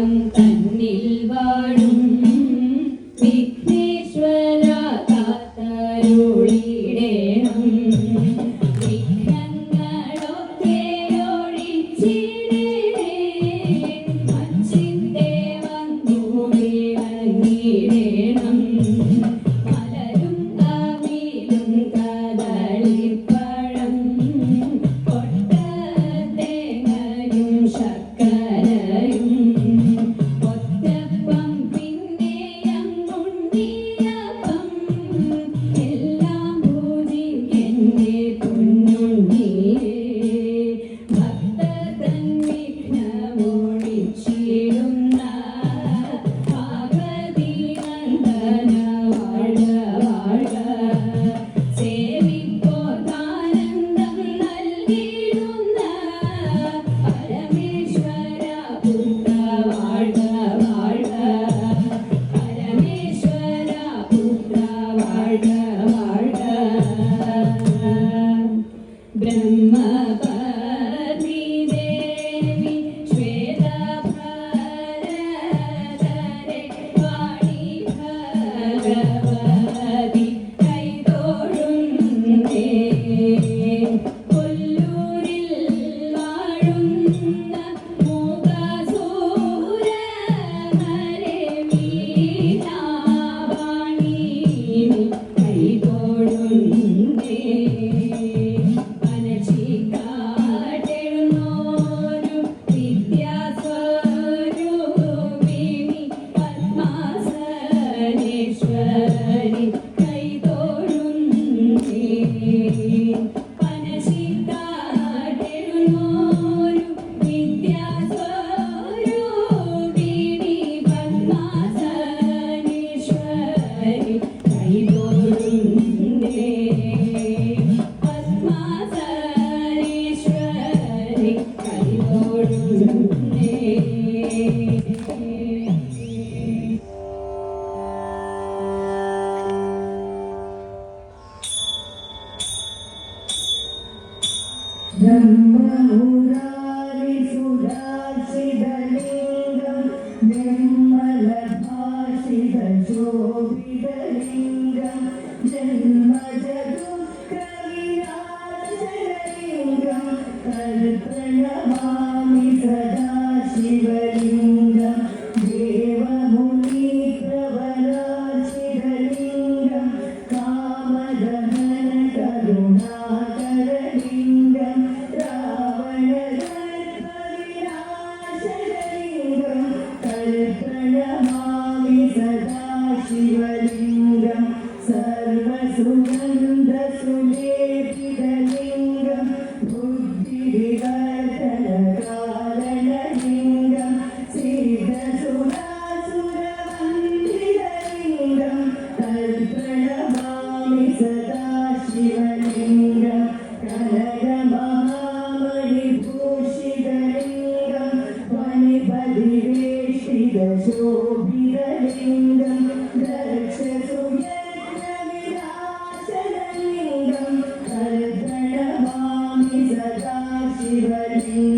ശ്രീലകം തന്നിൽ വാഴും Vighneshwara കാത്തരുളിടേണം. Amen. Shiva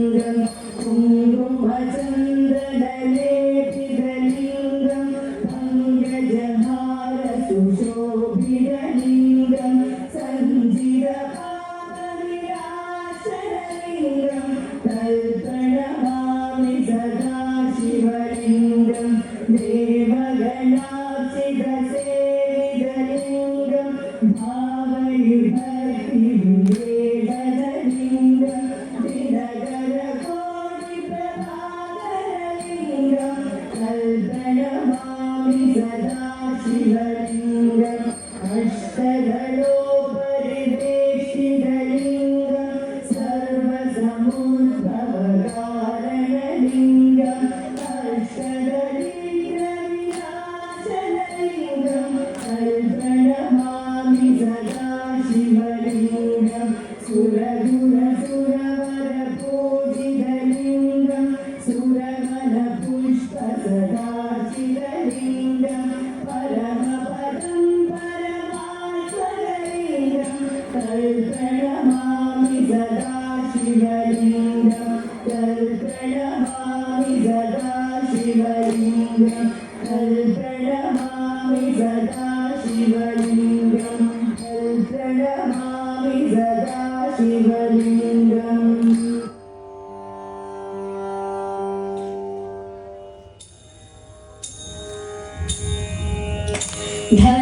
Heaven